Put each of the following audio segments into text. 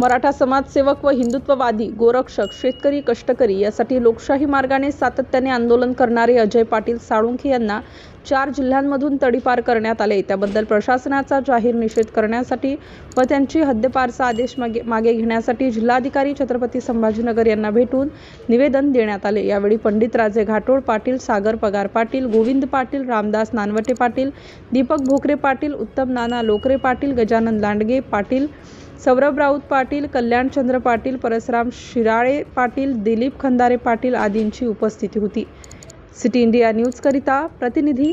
मराठा समाजसेवक व हिंदुत्ववादी गोरक्षक शेतकरी कष्टकरी यासाठी लोकशाही मार्गाने सातत्याने आंदोलन करणारे अजय पाटील साळुंखे यांना चार जिल्ह्यांमधून तडीपार करण्यात आले. त्याबद्दल प्रशासनाचा जाहीर निषेध करण्यासाठी व त्यांची हद्दपारचा आदेश मागे मागे घेण्यासाठी जिल्हाधिकारी छत्रपती संभाजीनगर यांना भेटून निवेदन देण्यात आले. यावेळी पंडित राजे घाटोळ पाटील सागर पगार पाटील गोविंद पाटील रामदास नानवटे पाटील दीपक भोकरे पाटील उत्तम नाना लोकरे पाटील गजानन लांडगे पाटील सौरभ राऊत पाटील कल्याणचंद्र पाटील परसराम शिराळे पाटील दिलीप खंदारे पाटील आदींची उपस्थिती होती. सिटी इंडिया न्यूजकरिता प्रतिनिधी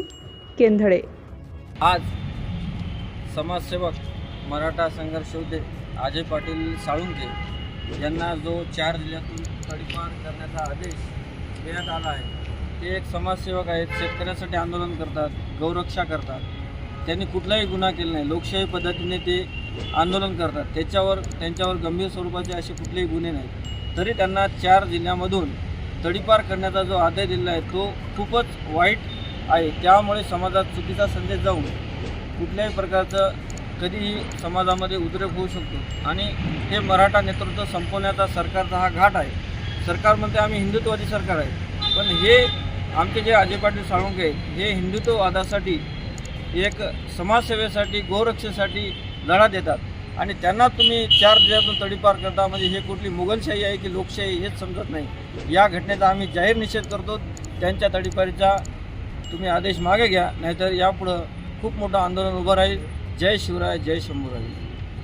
केंधळे. आज समाजसेवक मराठा संघर्ष योद्धे अजय पाटील साळुंके यांना जो चार जिल्ह्यातून तडीपार करण्याचा आदेश देण्यात आला आहे ते एक समाजसेवक आहेत शेतकऱ्यासाठी आंदोलन करतात गौरक्षा करतात. त्यांनी कुठलाही गुन्हा केला नाही. लोकशाही पद्धतीने ते आंदोलन करतात. त्याच्यावर त्यांच्यावर गंभीर स्वरूपाचे असे कुठलेही गुन्हे नाहीत. तरी त्यांना चार जिल्ह्यामधून तडीपार करण्याचा जो आदेश दिला आहे तो खूपच वाईट आहे. त्यामुळे समाजात चुकीचा संदेश जाऊन कुठल्याही प्रकारचं कधीही समाजामध्ये उद्रेक होऊ शकतो. आणि हे मराठा नेतृत्व संपवण्याचा सरकारचा हा घाट आहे. सरकार म्हणते आम्ही हिंदुत्ववादी सरकार आहे. पण हे आमचे जे अजय पाटील साळुंके आहेत हे हिंदुत्ववादासाठी एक समाजसेवेसाठी गोरक्षेसाठी लढा देतात. आणि त्यांना तुम्ही चार दिवसातून तडीपार करता म्हणजे हे कुठली मुघलशाही आहे की लोकशाही हेच समजत नाही. या घटनेचा आम्ही जाहीर निषेध करतो. त्यांच्या तडीपारीचा तुम्ही आदेश मागे घ्या नाहीतर यापुढं खूप मोठं आंदोलन उभं राहील. जय शिवराय जय शंभूराज.